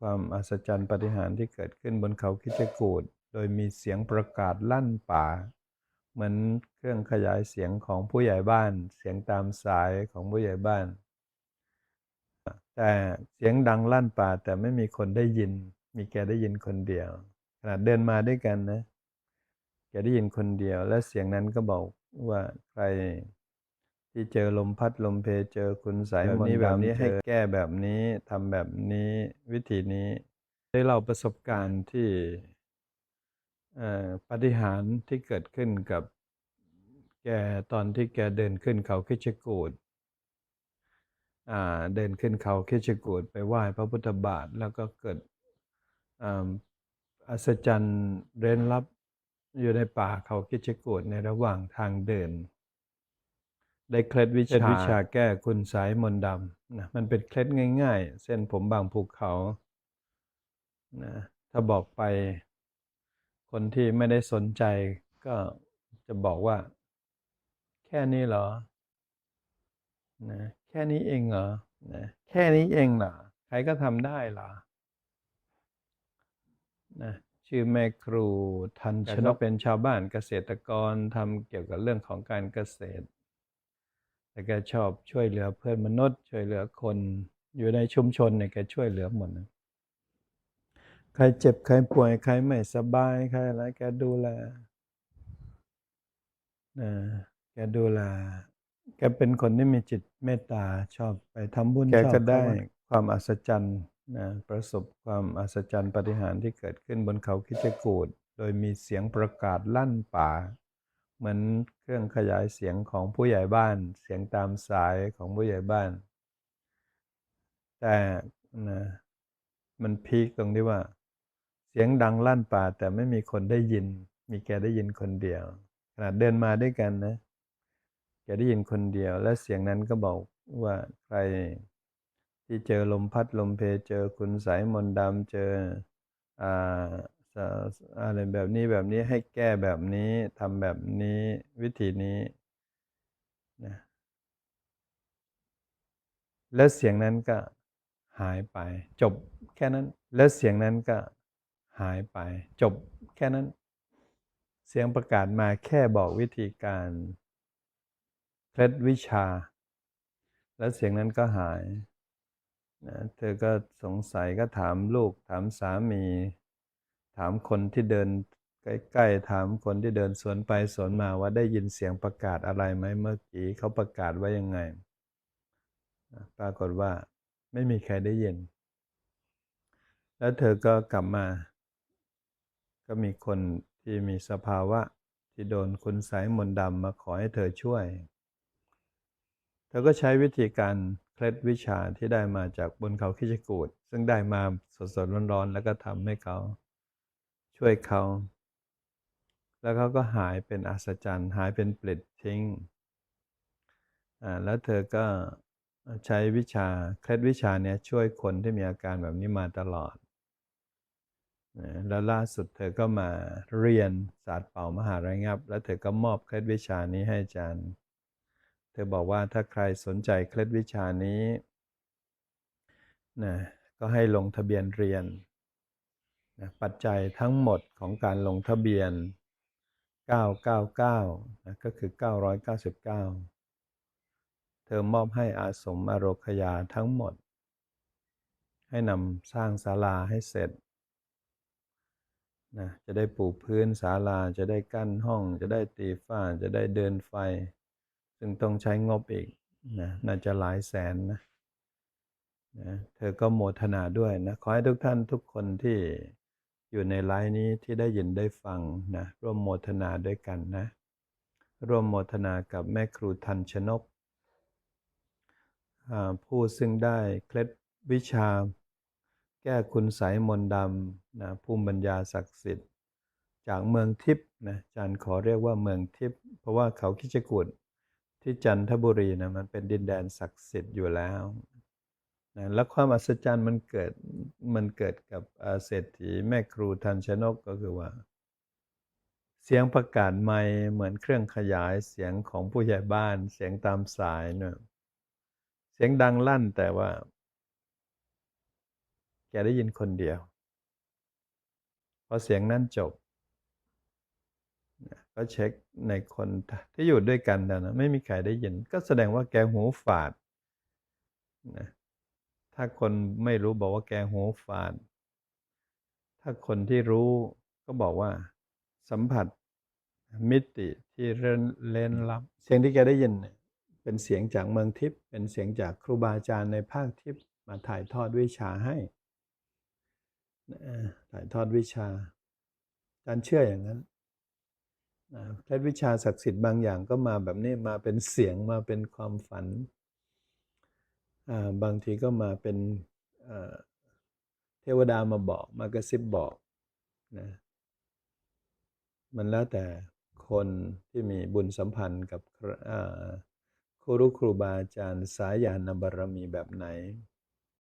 ความอัศจรรย์ปฏิหารที่เกิดขึ้นบนเขาคิจกูฏโดยมีเสียงประกาศลั่นป่า เหมือนเครื่องขยายเสียงของผู้ใหญ่บ้าน เสียงตามสายของผู้ใหญ่บ้าน แต่เสียงดังลั่นป่าแต่ไม่มีคนได้ยิน มีแกได้ยินคนเดียวขณะเดินมาด้วยกันนะแกได้ยินคนเดียว และเสียงนั้นก็บอกว่าใคร ที่เจอลมพัดลมเพเจอคุณสายมนต์แบบนี้ให้แก้แบบนี้ทำแบบนี้วิธีนี้ ได้เล่าประสบการณ์ที่เอ่อปาฏิหารย์ที่เกิดขึ้นกับแกตอนที่แกเดินขึ้นเขาคิชกูดอ่าเดินขึ้นเขาคิชกูดไปไหว้พระพุทธบาทแล้วก็เกิดอ่าอัศจรรย์เร้นลับอยู่ในป่าเขาคิชกูดในระหว่างทางเดิน ได้เคล็ดวิชาวิชาแก้คุณสายมนต์ดำนะมันเป็นเคล็ดง่าย ๆ เส้นผมบางภูเขานะถ้าบอกไป คนที่ไม่ได้สนใจ ก็จะบอกว่า แค่นี้เหรอนะแค่นี้เองเหรอนะแค่นี้เองเหรอใครก็ทำได้เหรอนะชื่อแม่ครูทันชนกเป็นชาวบ้านเกษตรกรทำเกี่ยวกับเรื่องของการเกษตร แต่แกชอบช่วยเหลือเพื่อนมนุษย์ ช่วยเหลือคนอยู่ในชุมชนเนี่ยแกช่วยเหลือหมดนะใครเจ็บใครป่วยใครไม่สบายใครอะไรแกดูแลนะแกดูแลแกเป็นคนที่มีจิตเมตตาชอบไปทำบุญแกก็ได้ความอัศจรรย์นะประสบความอัศจรรย์ปาฏิหาริย์ที่เกิดขึ้นบนเขาคิชกูดโดยมีเสียงประกาศลั่นป่า เหมือนเครื่องขยายเสียงของผู้ใหญ่บ้าน เสียงตามสายของผู้ใหญ่บ้าน แต่นะมันพีคตรงที่ว่า เสียงดังลั่นป่า แต่ไม่มีคนได้ยิน มีแกได้ยินคนเดียวขณะเดินมาด้วยกันนะ แกได้ยินคนเดียว และเสียงนั้นก็บอกว่าใครที่เจอลมพัดลมเพเจอคุณสายมนดำเจออ่า อะไรแบบนี้แบบนี้ให้แก้แบบนี้ทำแบบนี้วิธีนี้นะแล้วเสียงนั้นก็หายไป จบแค่นั้น แล้วเสียงนั้นก็หายไป จบแค่นั้น เสียงประกาศมาแค่บอกวิธีการเคล็ดวิชา แล้วเสียงนั้นก็หายนะเธอก็สงสัยก็ถามลูกถามสามี ถามคนที่เดินใกล้ๆถามคนที่เดินสวนไปสวนมาว่าได้ยินเสียงประกาศอะไรไหมเมื่อกี้เขาประกาศว่ายังไง ปรากฏว่าไม่มีใครได้ยิน แล้วเธอก็กลับมา ก็มีคนที่มีสภาวะที่โดนคุณสายมนต์ดำมาขอให้เธอช่วย เธอก็ใช้วิธีการเคล็ดวิชาที่ได้มาจากบนเขาคิชกูดซึ่งได้มาสดๆร้อนๆ แล้วก็ทำให้เขา ช่วยเขา แล้วเขาก็หายเป็นอัศจรรย์ หายเป็นเปลิดทิ้งอ่าแล้วเธอก็ใช้วิชาเคล็ดวิชาเนี้ยช่วยคนที่มีอาการแบบนี้มาตลอดแล้วล่าสุดเธอก็มาเรียนศาสตร์เป่ามหาระงับ แล้วเธอก็มอบเคล็ดวิชานี้ให้อาจารย์ เธอบอกว่าถ้าใครสนใจเคล็ดวิชานี้นะก็ให้ลงทะเบียนเรียน นะปัจจัยทั้งหมดของการลงทะเบียน 999นะก็คือ 999 เธอมอบให้อาสมอโรคยาทั้งหมด ให้นำสร้างศาลาให้เสร็จนะจะได้ปูพื้นศาลาจะได้กั้นห้อง จะได้ตีฝ้าจะได้เดินไฟ ซึ่งต้องใช้งบอีกนะน่าจะหลายแสนนะนะเธอก็โมทนาด้วยนะ ขอให้ทุกท่านทุกคนที่ อยู่ในไลน์นี้ที่ได้ยินได้ฟังนะร่วมโมทนาด้วยกันนะ ร่วมโมทนากับแม่ครูทันชนก ผู้ซึ่งได้เคล็ดวิชา แก้คุณสายมนดำนะภูมิปัญญาศักดิ์สิทธิ์ จากเมืองทิพย์นะอาจารย์ขอเรียกว่าเมืองทิพย์เพราะว่าเขาคิจกุฎที่จันทบุรีนะมันเป็นดินแดนศักดิ์สิทธิ์อยู่แล้ว นะและความอัศจรรย์มันเกิดมันเกิดกับเศรษฐีแม่ครูทันชนกก็คือว่า เสียงประกาศไม่เหมือนเครื่องขยายเสียงของผู้ใหญ่บ้านเสียงตามสายเนะเสียงดังลั่นแต่ว่า แกได้ยินคนเดียวพอเสียงนั้นจบก็เช็คในคนที่อยู่ด้วยกันนะนะไม่มีใครได้ยิน ก็แสดงว่าแกหูฝาดนะ ถ้าคนไม่รู้บอกว่าแกหูฝาด ถ้าคนที่รู้ก็บอกว่า สัมผัสมิติที่เรนเล่นลับ เสียงที่แกได้ยินเป็นเสียงจากเมืองทิพย์เป็นเสียงจากครูบาอาจารย์ในภาคทิพย์มาถ่ายทอดวิชาให้นะถ่ายทอดวิชาอารเชื่ออย่างนั้นนะเคล็ดวิชาศักดิ์สิทธิ์บางอย่างก็มาแบบนี้มาเป็นเสียงมาเป็นความฝัน บางทีก็มาเป็นเทวดามาบอกมากระซิบบอกนะมันแล้วแต่คนที่มีบุญสัมพันธ์กับครูครูรู้ครูบาอาจารย์สายญาณบารมีแบบไหน